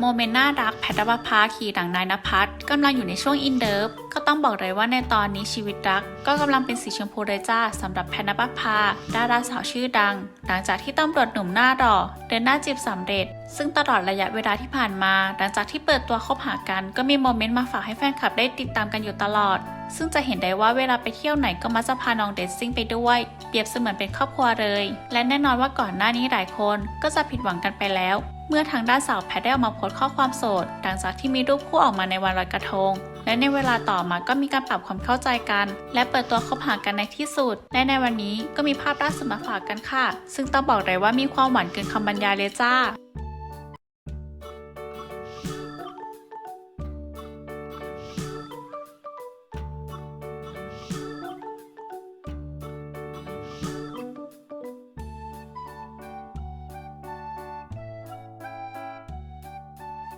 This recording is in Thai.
โมเมนต์น่ารักแพทบภพาขี่ดังนายนภัสกำลังอยู่ในช่วงอินเดิร์ฟก็ต้องบอกเลยว่าในตอนนี้ชีวิตรัก ก็กำลังเป็นสีชมพูเลยจ้าสำหรับแพทบภพาดาราสาวชื่อดัง หลังจากที่ตำรวจหนุ่มหน้าหล่อเดินหน้าจีบสำเร็จ ซึ่งตลอดระยะเวลาที่ผ่านมา หลังจากที่เปิดตัวคบหากัน ก็มีโมเมนต์มาฝากให้แฟนคลับได้ติดตามกันอยู่ตลอด ซึ่งจะเห็นได้ว่าเวลาไปเที่ยวไหนก็มักจะพาน้องเดซซิ่งไปด้วย เปรียบเสมือนเป็นครอบครัวเลย และแน่นอนว่าก่อนหน้านี้หลายคนก็จะผิดหวังกันไปแล้ว เมื่อทางด้านสาวแพทได้ออกมาโพสต์ข้อความโสด หลังจากที่มีรูปคู่ออกมาในวันลอยกระทง และในเวลาต่อมาก็มีการปรับความเข้าใจกัน และเปิดตัวคบหากันในที่สุด และในวันนี้ก็มีภาพล่าสุดมาฝากกันค่ะ ซึ่งต้องบอกเลยว่ามีความหวานเกินคำบรรยายเลยจ้า